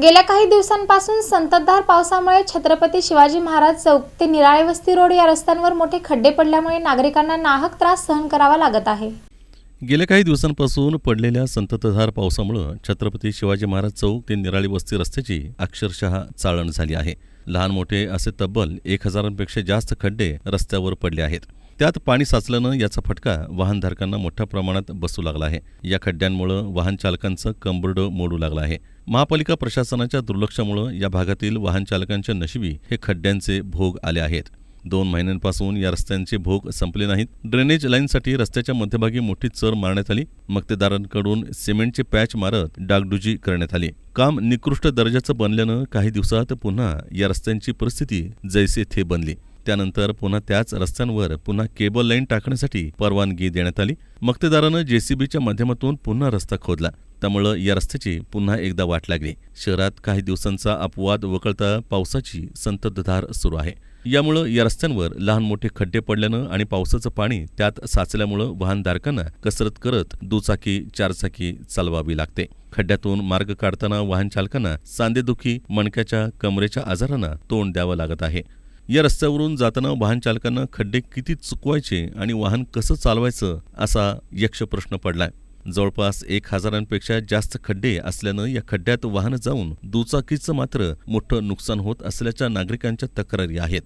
गेल्या काही दिवसांपासून संततधार पावसामुळे छत्रपती शिवाजी महाराज चौक ते निराळे वस्ती रोड या रस्त्यांवर मोठे खड्डे पडल्यामुळे नागरिकांना नाहक त्रास सहन करावा लागत आहे. गेल्या काही दिवसांपासून पडलेल्या संततधार पावसामुळं छत्रपती शिवाजी महाराज चौक ते निराळी वस्ती रस्त्याची अक्षरशः चाळण झाली आहे. लहान मोठे असे तब्बल एक हजारांपेक्षा जास्त खड्डे रस्त्यावर पडले आहेत. त्यात पाणी साचल्यानं याचा फटका वाहनधारकांना मोठ्या प्रमाणात बसू लागला आहे. या खड्ड्यांमुळं वाहन चालकांचं कंबरडं मोडू लागलं आहे. महापालिका प्रशासनाच्या दुर्लक्षामुळं या भागातील वाहन चालकांच्या नशिबी हे खड्ड्यांचे भोग आले आहेत. दोन महिन्यांपासून या रस्त्यांचे भोग संपले नाहीत. ड्रेनेज लाईनसाठी रस्त्याच्या मध्यभागी मोठी चर मारण्यात आली. मक्तेदारांकडून सिमेंटचे पॅच मारत डागडुजी करण्यात आली. काम निकृष्ट दर्जाचं बनल्यानं काही दिवसात पुन्हा या रस्त्यांची परिस्थिती जैसे थे बनली. त्यानंतर पुन्हा त्याच रस्त्यांवर पुन्हा केबल लाईन टाकण्यासाठी परवानगी देण्यात आली. मक्तेदारानं जेसीबीच्या माध्यमातून पुन्हा रस्ता खोदला. त्यामुळं या रस्त्याची पुन्हा एकदा वाट लागली. शहरात काही दिवसांचा अपवाद वगळता पावसाची संततधार सुरू आहे. यामुळं या रस्त्यांवर लहान मोठे खड्डे पडल्यानं आणि पावसाचं पाणी त्यात साचल्यामुळं वाहनधारकांना कसरत करत दुचाकी चारचाकी चालवावी लागते. खड्ड्यातून मार्ग काढताना वाहन चालकांना सांधेदुखी मणक्याच्या कमरेच्या आजारांना तोंड द्यावं लागत आहे. या रस्त्यावरून जाताना वाहन चालकांना खड्डे किती चुकवायचे आणि वाहन कसं चालवायचं असा यक्ष प्रश्न पडलाय. जवळपास एक हजारांपेक्षा जास्त खड्डे असल्यानं या खड्ड्यात वाहनं जाऊन दुचाकीचं मात्र मोठं नुकसान होत असल्याच्या नागरिकांच्या तक्रारी आहेत.